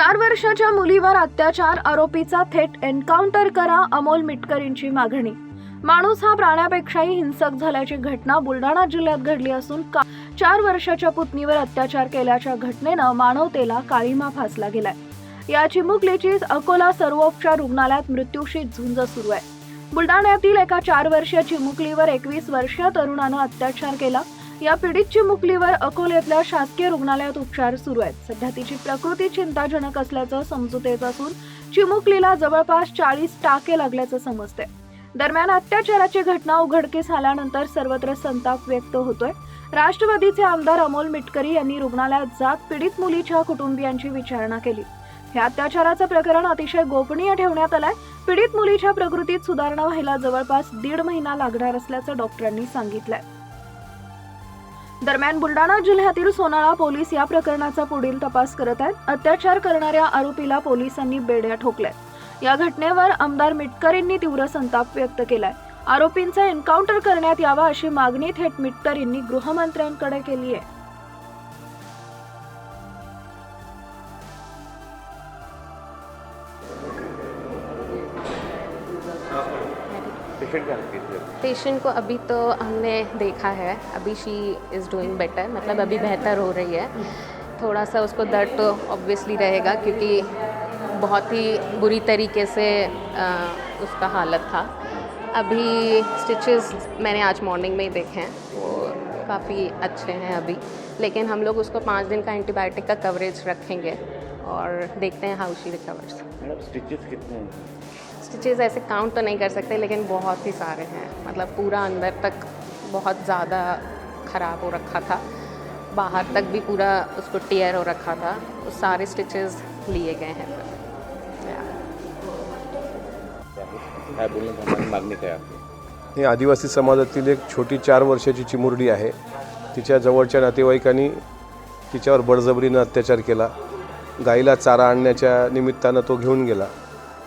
चार वर्षाच्या मुलीवर अत्याचार आरोपीचा थेट एन्काउंटर करा अमोल मिटकरींची मागणी. माणूस हा प्राण्यापेक्षाही हिंसक झाल्याची घटना बुलढाणा जिल्ह्यात घडली असून का चार वर्षाच्या पुतणीवर अत्याचार केल्याच्या घटनेनं मानवतेला काळीमा फासला गेलाय. या चिमुकलीची अकोला सर्वोपचार रुग्णालयात मृत्यूशी झुंज सुरू आहे. बुलढाण्यातील एका चार वर्षीय चिमुकलीवर एकवीस वर्षीय तरुणानं अत्याचार केला. या पीडित चिमुकलीवर अकोल्यातल्या शासकीय रुग्णालयात उपचार सुरू आहेत. सध्या तिची प्रकृती चिंताजनक असल्याचं समजूत येत असून चिमुकलीला जवळपास चाळीस टाके लागल्याचं समजते दरम्यान अत्याचाराची घटना उघडकीस आल्यानंतर सर्वत्र संताप व्यक्त होतोय. राष्ट्रवादीचे आमदार अमोल मिटकरी यांनी रुग्णालयात जात पीडित मुलीच्या कुटुंबियांची विचारणा केली. हे अत्याचाराचं प्रकरण अतिशय गोपनीय ठेवण्यात आलंय. पीडित मुलीच्या प्रकृतीत सुधारणा व्हायला जवळपास दीड महिना लागणार असल्याचं डॉक्टरांनी सांगितलंय. दरम्यान बुलडाणा जिल्ह्यातील सोनाळा पोलीस या प्रकरणाचा पुढील तपास करत आहेत. अत्याचार करणाऱ्या आरोपीला पोलिसांनी बेड्या ठोकल्यात. या घटनेवर आमदार मिटकरींनी तीव्र संताप व्यक्त केलाय. आरोपींचा एन्काउंटर करण्यात यावा अशी मागणी थेट मिटकरींनी गृहमंत्र्यांकडे केली आहे पेशेंट पेशेंट को अभी तो हमने देखा है अभी शी इज़ डूइंग बेटर मतलब अभी बेहतर हो रही है। थोड़ा सा उसको दर्द तो ऑब्वियसली रहेगा क्योंकि बहुत ही बुरी तरीके से अ, उसका हालत था। अभी स्टिचेस मैंने आज मॉर्निंग में ही देखे हैं वो काफ़ी अच्छे हैं अभी। लेकिन हम लोग उसको पाँच दिन का एंटीबायोटिक का कवरेज रखेंगे और देखते हैं how she recovers madam stitches कितने हैं? स्टिचेस ऐसे काउंट तो नहीं कर सकते लेकिन बहुत ही सारे हैं। मतलब पूरा अंदर तक बहुत ज़्यादा ख़राब हो रखा था। बाहर तक भी पूरा उसको टीयर हो रखा था। वो सारे स्टिचेस लिए गए हैं। फिर Yeah. काय बोलणं हमारी मागणी काय आपली? ही आदिवासी समाजातील एक छोटी चार वर्षाची चिमुरडी आहे. तिच्या जवळच्या नातेवाईकांनी तिच्यावर बळजबरीनं अत्याचार केला. गाईला चारा आणण्याच्या निमित्तानं तो घेऊन गेला.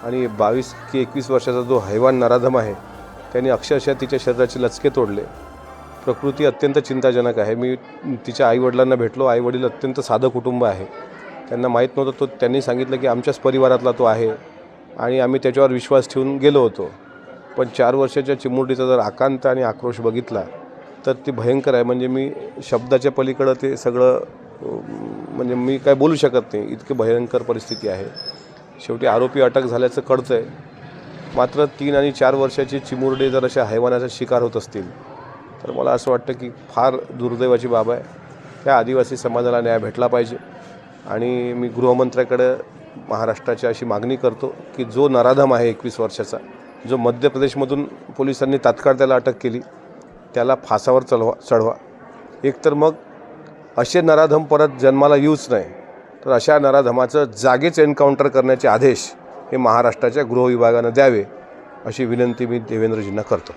आणि बावीस की एकवीस वर्षाचा जो हैवान नराधम आहे त्यांनी अक्षरशः तिच्या शरीराचे लचके तोडले. प्रकृती अत्यंत चिंताजनक आहे. मी तिच्या आईवडिलांना भेटलो. आईवडील अत्यंत साधं कुटुंब आहे. त्यांना माहीत नव्हतं तो त्यांनी सांगितलं की आमच्याच परिवारातला तो आहे आणि आम्ही त्याच्यावर विश्वास ठेवून गेलो होतो. पण चार वर्षाच्या चिमुरडीचा जर आकांत आणि आक्रोश बघितला तर ती भयंकर आहे. म्हणजे मी शब्दाच्या पलीकडं ते सगळं म्हणजे मी काय बोलू शकत नाही. इतकी भयंकर परिस्थिती आहे. शेवटी आरोपी अटक झाल्याचं कळतं आहे मात्र तीन आणि चार वर्षाची चिमुरडे जर अशा हैवानाचा शिकार होत असतील तर मला असं वाटतं की फार दुर्दैवाची बाब आहे. त्या आदिवासी समाजाला न्याय भेटला पाहिजे. आणि मी गृहमंत्र्याकडं महाराष्ट्राची अशी मागणी करतो की जो नराधम आहे एकवीस वर्षाचा जो मध्य प्रदेशमधून पोलिसांनी तात्काळ त्याला अटक केली त्याला फासावर चढवा चढवा. एकतर मग असे नराधम परत जन्माला येऊच नाही तर अशा नराधमाचं जागेच एन्काउंटर करण्याचे आदेश हे महाराष्ट्राच्या गृहविभागानं द्यावे अशी विनंती मी देवेंद्रजींना करतो.